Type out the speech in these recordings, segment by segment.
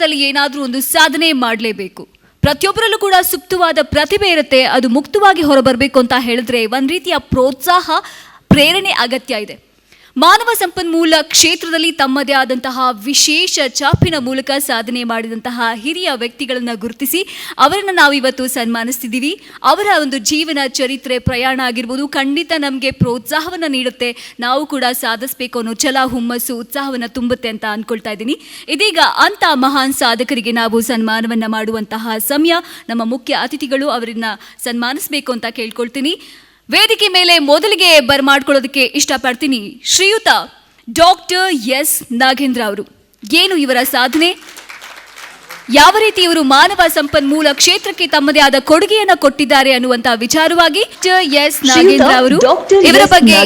ಜೀವನದಲ್ಲಿ ಏನಾದರೂ ಒಂದು ಸಾಧನೆ ಮಾಡಲೇಬೇಕು. ಪ್ರತಿಯೊಬ್ಬರಲ್ಲೂ ಕೂಡ ಸುಪ್ತವಾದ ಪ್ರತಿಭೆ ಇರುತ್ತೆ, ಅದು ಮುಕ್ತವಾಗಿ ಹೊರಬರಬೇಕು ಅಂತ ಹೇಳಿದ್ರೆ ಒಂದು ರೀತಿಯ ಪ್ರೋತ್ಸಾಹ, ಪ್ರೇರಣೆ ಅಗತ್ಯ ಇದೆ. ಮಾನವ ಸಂಪನ್ಮೂಲ ಕ್ಷೇತ್ರದಲ್ಲಿ ತಮ್ಮದೇ ಆದಂತಹ ವಿಶೇಷ ಚಾಪಿನ ಮೂಲಕ ಸಾಧನೆ ಮಾಡಿದಂತಹ ಹಿರಿಯ ವ್ಯಕ್ತಿಗಳನ್ನು ಗುರುತಿಸಿ ಅವರನ್ನು ನಾವು ಇವತ್ತು ಸನ್ಮಾನಿಸ್ತಿದ್ದೀವಿ. ಅವರ ಒಂದು ಜೀವನ ಚರಿತ್ರೆ ಪ್ರಯಾಣ ಆಗಿರ್ಬೋದು, ಖಂಡಿತ ನಮಗೆ ಪ್ರೋತ್ಸಾಹವನ್ನು ನೀಡುತ್ತೆ. ನಾವು ಕೂಡ ಸಾಧಿಸಬೇಕು ಅನ್ನೋ ಛಲ, ಹುಮ್ಮಸ್ಸು, ಉತ್ಸಾಹವನ್ನು ತುಂಬುತ್ತೆ ಅಂತ ಅಂದ್ಕೊಳ್ತಾ ಇದ್ದೀನಿ. ಇದೀಗ ಅಂತ ಮಹಾನ್ ಸಾಧಕರಿಗೆ ನಾವು ಸನ್ಮಾನವನ್ನು ಮಾಡುವಂತಹ ಸಮಯ, ನಮ್ಮ ಮುಖ್ಯ ಅತಿಥಿಗಳು ಅವರನ್ನು ಸನ್ಮಾನಿಸಬೇಕು ಅಂತ ಕೇಳ್ಕೊಳ್ತೀನಿ. ವೇದಿಕೆ ಮೇಲೆ ಮೊದಲಿಗೆ ಬರ್ಮಾಡ್ಕೊಳ್ಳೋದಕ್ಕೆ ಇಷ್ಟಪಡ್ತೀನಿ ಶ್ರೀಯುತ ಡಾಕ್ಟರ್ ಎಸ್ ನಾಗೇಂದ್ರ ಅವರು. ಏನು ಇವರ ಸಾಧನೆ? ಯಾವ ರೀತಿ ಇವರು ಮಾನವ ಸಂಪನ್ಮೂಲ ಕ್ಷೇತ್ರಕ್ಕೆ ತಮ್ಮದೇ ಆದ ಕೊಡುಗೆಯನ್ನ ಕೊಟ್ಟಿದ್ದಾರೆ ಅನ್ನುವಂತ ವಿಚಾರವಾಗಿ ಎಸ್ ನಾಗೇಂದ್ರ ಅವರು ಇವರ ಬಗ್ಗೆ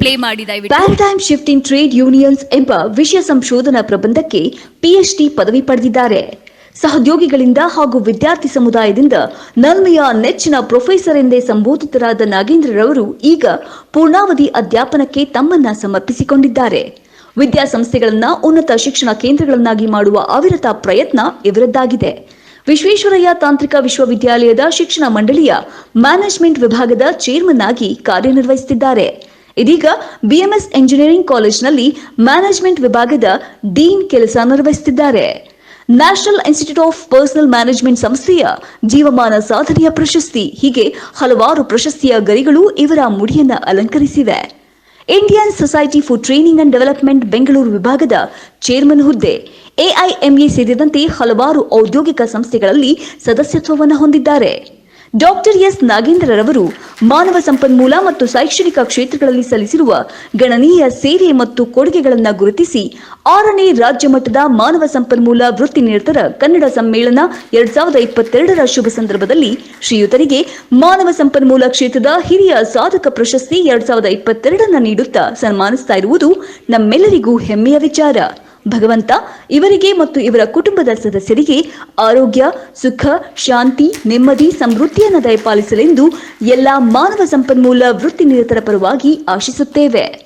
ಪ್ಲೇ ಮಾಡಿ ದಯವಿಟ್ಟು paradigm shift in trade unions ಎಂಬ ವಿಷಯ ಸಂಶೋಧನಾ ಪ್ರಬಂಧಕ್ಕೆ ಪಿಎಚ್ಡಿ ಪದವಿ ಪಡೆದಿದ್ದಾರೆ. ಸಹೋದ್ಯೋಗಿಗಳಿಂದ ಹಾಗೂ ವಿದ್ಯಾರ್ಥಿ ಸಮುದಾಯದಿಂದ ನಲ್ಮೆಯ ನೆಚ್ಚಿನ ಪ್ರೊಫೆಸರ್ ಎಂದೇ ಸಂಬೋಧಿತರಾದ ನಾಗೇಂದ್ರರವರು ಈಗ ಪೂರ್ಣಾವಧಿ ಅಧ್ಯಾಪನಕ್ಕೆ ತಮ್ಮನ್ನ ಸಮರ್ಪಿಸಿಕೊಂಡಿದ್ದಾರೆ. ವಿದ್ಯಾಸಂಸ್ಥೆಗಳನ್ನ ಉನ್ನತ ಶಿಕ್ಷಣ ಕೇಂದ್ರಗಳನ್ನಾಗಿ ಮಾಡುವ ಅವಿರತ ಪ್ರಯತ್ನ ಇವರದ್ದಾಗಿದೆ. ವಿಶ್ವೇಶ್ವರಯ್ಯ ತಾಂತ್ರಿಕ ವಿಶ್ವವಿದ್ಯಾಲಯದ ಶಿಕ್ಷಣ ಮಂಡಳಿಯ ಮ್ಯಾನೇಜ್ಮೆಂಟ್ ವಿಭಾಗದ ಚೇರ್ಮನ್ ಆಗಿ ಕಾರ್ಯನಿರ್ವಹಿಸುತ್ತಿದ್ದಾರೆ. ಇದೀಗ ಬಿಎಂಎಸ್ ಎಂಜಿನಿಯರಿಂಗ್ ಕಾಲೇಜ್ನಲ್ಲಿ ಮ್ಯಾನೇಜ್ಮೆಂಟ್ ವಿಭಾಗದ ಡೀನ್ ಕೆಲಸ ನಿರ್ವಹಿಸುತ್ತಿದ್ದಾರೆ. National institute of personnel management ಸಂಸ್ಥೆಯ ಜೀವಮಾನ ಸಾಧನೆಯ ಪ್ರಶಸ್ತಿ, ಹೀಗೆ ಹಲವಾರು ಪ್ರಶಸ್ತಿಯ ಗರಿಗಳು ಇವರ ಮುಡಿಯನ್ನ ಅಲಂಕರಿಸಿವೆ. Indian society for training and development, Bengaluru ವಿಭಾಗದ ಚೇರ್ಮನ್ ಹುದ್ದೆ, ಎಐಎಂಎ ಸೇರಿದಂತೆ ಹಲವಾರು ಔದ್ಯೋಗಿಕ ಸಂಸ್ಥೆಗಳಲ್ಲಿ ಸದಸ್ಯತ್ವವನ್ನು ಹೊಂದಿದ್ದಾರೆ. ಡಾಕ್ಟರ್ ಎಸ್ ನಾಗೇಂದ್ರರವರು ಮಾನವ ಸಂಪನ್ಮೂಲ ಮತ್ತು ಶೈಕ್ಷಣಿಕ ಕ್ಷೇತ್ರಗಳಲ್ಲಿ ಸಲ್ಲಿಸಿರುವ ಗಣನೀಯ ಸೇವೆ ಮತ್ತು ಕೊಡುಗೆಗಳನ್ನು ಗುರುತಿಸಿ ಆರನೇ ರಾಜ್ಯ ಮಟ್ಟದ ಮಾನವ ಸಂಪನ್ಮೂಲ ವೃತ್ತಿ ನಿರತರ ಕನ್ನಡ ಸಮ್ಮೇಳನ ಎರಡ್ ಸಾವಿರದ ಇಪ್ಪತ್ತೆರಡರ ಶುಭ ಸಂದರ್ಭದಲ್ಲಿ ಶ್ರೀಯುತರಿಗೆ ಮಾನವ ಸಂಪನ್ಮೂಲ ಕ್ಷೇತ್ರದ ಹಿರಿಯ ಸಾಧಕ ಪ್ರಶಸ್ತಿ ಎರಡ್ ಸಾವಿರದ ಇಪ್ಪತ್ತೆರಡನ್ನು ನೀಡುತ್ತಾ ಸನ್ಮಾನಿಸ್ತಾ ಇರುವುದು ನಮ್ಮೆಲ್ಲರಿಗೂ ಹೆಮ್ಮೆಯ ವಿಚಾರ. ಭಗವಂತ ಇವರಿಗೆ ಮತ್ತು ಇವರ ಕುಟುಂಬದ ಸದಸ್ಯರಿಗೆ ಆರೋಗ್ಯ, ಸುಖ, ಶಾಂತಿ, ನೆಮ್ಮದಿ ಸಮೃದ್ಧಿಯನ್ನು ದಯಪಾಲಿಸಲೆಂದು ಎಲ್ಲ ಮಾನವ ಸಂಪನ್ಮೂಲ ವೃತ್ತಿ ನಿರತರ ಪರವಾಗಿ ಆಶಿಸುತ್ತೇವೆ.